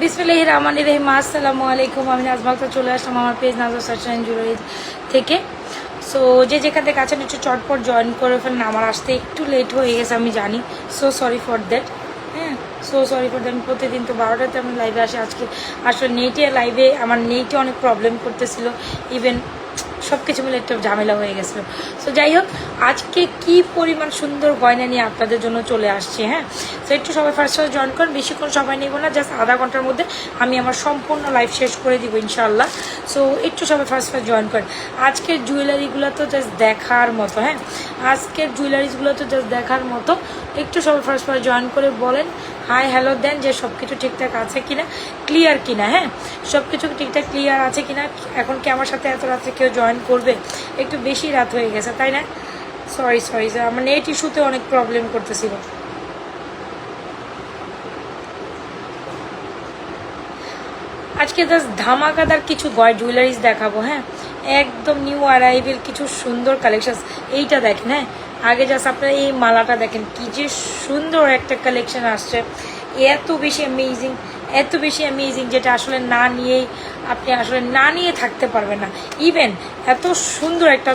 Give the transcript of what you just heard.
বিসমিল্লাহ রহমান রহিম, আসসালামু আলাইকুম। আমি নাজমাক্তা চলে আসলাম আমার পেজ নাজর সার্চান জুয়েলারি থেকে। সো যে যেখান থেকে আছেন, একটু চটপট জয়েন করে ফেলেন। আমার আসতে একটু লেট হয়ে গেছে, আমি জানি। সো সরি ফর দ্যাট হ্যাঁ সো সরি ফর দ্যাট প্রতিদিন তো বারোটাতে আমি লাইভে আসি। আজকে আসলে নেটে লাইভে আমার নেটে অনেক প্রবলেম করতেছিল। ইভেন সব কিছু মিলে একটু ঝামেলা হয়ে গেছিল। সো যাই হোক আজকে কি পরিমাণ সুন্দর গয়না নিয়ে আপনাদের জন্য চলে আসছি হ্যাঁ? সো একটু সবাই ফার্স্ট ফার্স্ট জয়েন করেন বেশিক্ষণ সময় নেব না জাস্ট আধা ঘণ্টার মধ্যে আমি আমার সম্পূর্ণ লাইফ শেষ করে দিব ইনশাল্লাহ সো একটু সবাই ফার্স্ট ফার্স্ট জয়েন করেন। আজকের জুয়েলারিগুলো তো জাস্ট দেখার মতো হ্যাঁ? আজকের জুয়েলারিসগুলো তো জাস্ট দেখার মতো। একটু সবাই ফার্স্ট ফার্স্ট জয়েন করে বলেন হাই হ্যালো দেন যে সব কিছু ঠিকঠাক আছে কিনা ক্লিয়ার কিনা হ্যাঁ? সব কিছু ঠিকঠাক ক্লিয়ার আছে কিনা, এখন কি আমার সাথে এত রাত্রে কেউ জয়েন করবে? একটু বেশি রাত হয়ে গেছে, তাই না? সরি সরি স্যার আমার নেট ইস্যুতে অনেক প্রবলেম করতেছিল। আজকে জাস্ট ধামাকাদার কিছু গয় জুয়েলারিজ দেখাবো হ্যাঁ? একদম নিউ অ্যারাইভেল কিছু সুন্দর কালেকশন এইটা দেখেন হ্যাঁ? আগে জাস্ট আপনারা এই মালাটা দেখেন, কি যে সুন্দর একটা কালেকশন আসছে। এত বেশি অ্যামেজিং এত বেশি অ্যামেজিং যেটা আসলে না নিয়েই আপনি আসলে না নিয়ে থাকতে পারবেন না। ইভেন এত সুন্দর একটা